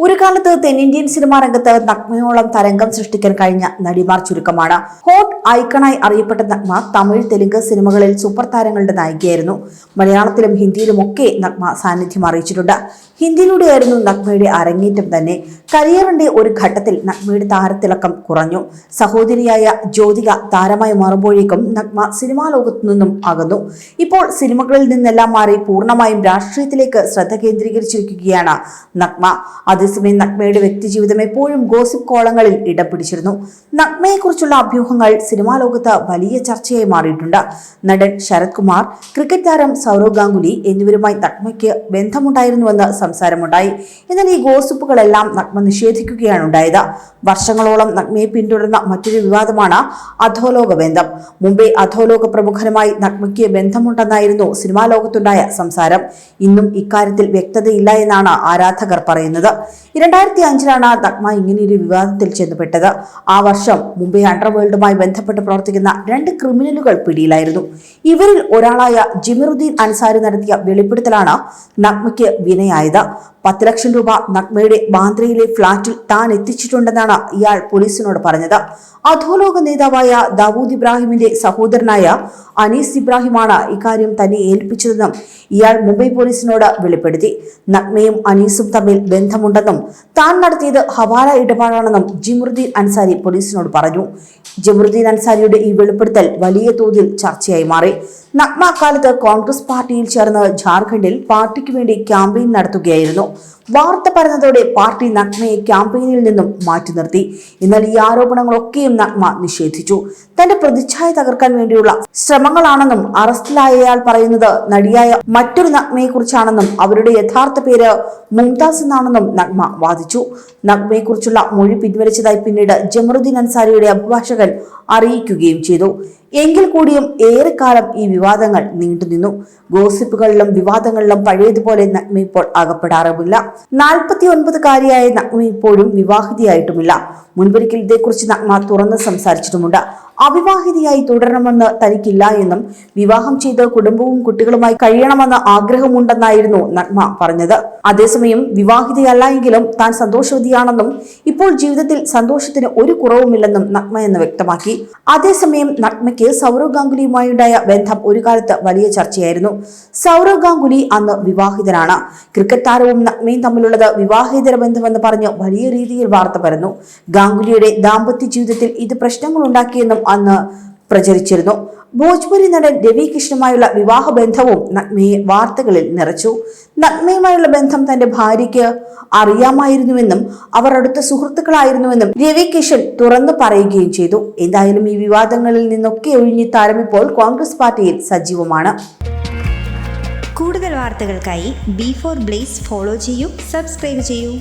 ഒരു കാലത്ത് തെന്നിന്ത്യൻ സിനിമാ രംഗത്ത് നഗ്മയോളം തരംഗം സൃഷ്ടിക്കാൻ കഴിഞ്ഞ നടിമാർ ചുരുക്കമാണ്. ഹോട്ട് ഐക്കണായി അറിയപ്പെട്ട നഗ്മ തമിഴ് തെലുങ്ക് സിനിമകളിൽ സൂപ്പർ താരങ്ങളുടെ നായികയായിരുന്നു. മലയാളത്തിലും ഹിന്ദിയിലുമൊക്കെ നഗ്മ സാന്നിധ്യം അറിയിച്ചിട്ടുണ്ട്. ഹിന്ദിയിലൂടെയായിരുന്നു നഗ്മയുടെ അരങ്ങേറ്റം തന്നെ. കരിയറിന്റെ ഒരു ഘട്ടത്തിൽ നഗ്മയുടെ താരത്തിളക്കം കുറഞ്ഞു. സഹോദരിയായ ജ്യോതിക താരമായി മാറുമ്പോഴേക്കും നഗ്മ സിനിമാ ലോകത്തു നിന്നും അകന്നു. ഇപ്പോൾ സിനിമകളിൽ നിന്നെല്ലാം മാറി പൂർണമായും രാഷ്ട്രീയത്തിലേക്ക് ശ്രദ്ധ കേന്ദ്രീകരിച്ചിരിക്കുകയാണ് നഗ്മ. അതേസമയം നഗ്മയുടെ വ്യക്തിജീവിതം എപ്പോഴും ഗോസിപ്പ് കോളങ്ങളിൽ ഇടം പിടിച്ചിരുന്നു നഗ്മയെക്കുറിച്ചുള്ള അഭ്യൂഹങ്ങൾ സിനിമാ ലോകത്ത് വലിയ ചർച്ചയായി മാറിയിട്ടുണ്ട്. നടൻ ശരത് കുമാർ ക്രിക്കറ്റ് താരം സൗരവ് ഗാംഗുലി എന്നിവരുമായി നഗ്മയ്ക്ക് ബന്ധമുണ്ടായിരുന്നുവെന്ന് സംസാരമുണ്ടായി. എന്നാൽ ഈ ഗോസിപ്പുകളെല്ലാം നഗ്മ നിഷേധിക്കുകയാണ് ഉണ്ടായത്. വർഷങ്ങളോളം നഗ്മയെ പിന്തുടർന്ന മറ്റൊരു വിവാദമാണ് അധോലോക ബന്ധം. മുംബൈ അധോലോക പ്രമുഖരുമായി നഗ്മയ്ക്ക് ബന്ധമുണ്ടെന്നായിരുന്നു സിനിമാ ലോകത്തുണ്ടായ സംസാരം. ഇന്നും ഇക്കാര്യത്തിൽ വ്യക്തതയില്ല എന്നാണ് ആരാധകർ പറയുന്നത്. രണ്ടായിരത്തി അഞ്ചിലാണ് നഗ്മ ഇങ്ങനെയൊരു വിവാദത്തിൽ ചെന്നുപെട്ടത്. ആ വർഷം മുംബൈ അണ്ടർവേൾഡുമായി ബന്ധപ്പെട്ട് പ്രവർത്തിക്കുന്ന രണ്ട് ക്രിമിനലുകൾ പിടിയിലായിരുന്നു. ഇവരിൽ ഒരാളായ ജിമിറുദ്ദീൻ അൻസാരി നടത്തിയ വെളിപ്പെടുത്തലാണ് നഗ്മയ്ക്ക് വിനയായത്. പത്ത് ലക്ഷം രൂപ നഗ്മയുടെ ബാന്ദ്രയിലെ ഫ്ളാറ്റിൽ താൻ എത്തിച്ചിട്ടുണ്ടെന്നാണ് ഇയാൾ പോലീസിനോട് പറഞ്ഞത്. അധോലോക നേതാവായ ദാവൂദ് ഇബ്രാഹിമിന്റെ സഹോദരനായ അനീസ് ഇബ്രാഹിമാണ് ഇക്കാര്യം തന്നെ ഏൽപ്പിച്ചതെന്നും ഇയാൾ മുംബൈ പോലീസിനോട് വെളിപ്പെടുത്തി. നഗ്മയും അനീസും തമ്മിൽ ബന്ധമുണ്ടെന്നും താൻ നടത്തിയത് ഹവാല ഇടപാടാണെന്നും ജിമുറുദ്ദീൻ അൻസാരി പോലീസിനോട് പറഞ്ഞു. ജമുറുദ്ദീൻ അൻസാരിയുടെ ഈ വെളിപ്പെടുത്തൽ വലിയ തോതിൽ ചർച്ചയായി മാറി. നഗ്മ കാലത്ത് കോൺഗ്രസ് പാർട്ടിയിൽ ചേർന്ന് ജാർഖണ്ഡിൽ പാർട്ടിക്ക് വേണ്ടി ക്യാമ്പയിൻ നടത്തുകയായിരുന്നു. വാർത്ത പറഞ്ഞതോടെ പാർട്ടി നഗ്മയെ ക്യാമ്പയിനിൽ നിന്നും മാറ്റി നിർത്തി. എന്നാൽ ഈ ആരോപണങ്ങളൊക്കെയും നഗ്മ നിഷേധിച്ചു. തന്റെ പ്രതിച്ഛായ തകർക്കാൻ വേണ്ടിയുള്ള ശ്രമങ്ങളാണെന്നും അറസ്റ്റിലായയാൾ പറയുന്നത് നടിയായ മറ്റൊരു നഗ്മയെക്കുറിച്ചാണെന്നും അവരുടെ യഥാർത്ഥ പേര് മുംതാസ് എന്നാണെന്നും നഗ്മ വാദിച്ചു. നഗ്മയെക്കുറിച്ചുള്ള മൊഴി പിൻവലിച്ചതായി പിന്നീട് ജമറുദ്ദീൻ അൻസാരിയുടെ അഭിഭാഷകൻ അറിയിക്കുകയും ചെയ്തു. എങ്കിൽ കൂടിയും ഏറെക്കാലം ഈ വിവാദങ്ങൾ നീണ്ടുനിന്നു ഗോസിപ്പുകളിലും വിവാദങ്ങളിലും പഴയതുപോലെ നഗ്മ ഇപ്പോൾ അകപ്പെടാറുമില്ല. നാൽപ്പത്തി ഒൻപതുകാരിയായ നഗ്മ ഇപ്പോഴും വിവാഹിതയായിട്ടുമില്ല. മുൻപൊരിക്കൽ ഇതേക്കുറിച്ച് നഗ്മ തുറന്ന് സംസാരിച്ചിട്ടുമുണ്ട്. അവിവാഹിതയായി തുടരണമെന്ന് തനിക്കില്ല എന്നും വിവാഹം ചെയ്ത് കുടുംബവും കുട്ടികളുമായി കഴിയണമെന്ന് ആഗ്രഹമുണ്ടെന്നായിരുന്നു നഗ്മ പറഞ്ഞത്. അതേസമയം വിവാഹിതയല്ല എങ്കിലും താൻ സന്തോഷവതിയാണെന്നും ഇപ്പോൾ ജീവിതത്തിൽ സന്തോഷത്തിന് ഒരു കുറവുമില്ലെന്നും നഗ്മ എന്ന് വ്യക്തമാക്കി. അതേസമയം നഗ്മയ്ക്ക് സൗരവ് ഗാംഗുലിയുമായുണ്ടായ ബന്ധം ഒരു കാലത്ത് വലിയ ചർച്ചയായിരുന്നു. സൗരവ് ഗാംഗുലി അന്ന് വിവാഹിതനാണ്. ക്രിക്കറ്റ് താരവും നഗ്മയും തമ്മിലുള്ളത് വിവാഹിതര ബന്ധമെന്ന് പറഞ്ഞ് വലിയ രീതിയിൽ വാർത്ത പരന്നു. ഗാംഗുലിയുടെ ദാമ്പത്യ ജീവിതത്തിൽ ഇത് പ്രശ്നങ്ങളുണ്ടാക്കിയെന്നും അന്ന് പ്രചരിച്ചിരുന്നു. ഭോജ്പുരി നടൻ രവി വിവാഹ വിവാഹബന്ധവും നഗ്മയെ വാർത്തകളിൽ നിറച്ചു. നഗ്മയുമായുള്ള ബന്ധം തന്റെ ഭാര്യയ്ക്ക് അറിയാമായിരുന്നുവെന്നും അവർ അടുത്ത സുഹൃത്തുക്കളായിരുന്നുവെന്നും രവി കിഷൻ തുറന്നു പറയുകയും ചെയ്തു. എന്തായാലും ഈ വിവാദങ്ങളിൽ നിന്നൊക്കെ ഒഴിഞ്ഞ് താരമിപ്പോൾ കോൺഗ്രസ് പാർട്ടിയിൽ സജീവമാണ്. കൂടുതൽ വാർത്തകൾക്കായി ബി ഫോർ ബ്ലേസ് ഫോളോ ചെയ്യൂ സബ്സ്ക്രൈബ് ചെയ്യൂ.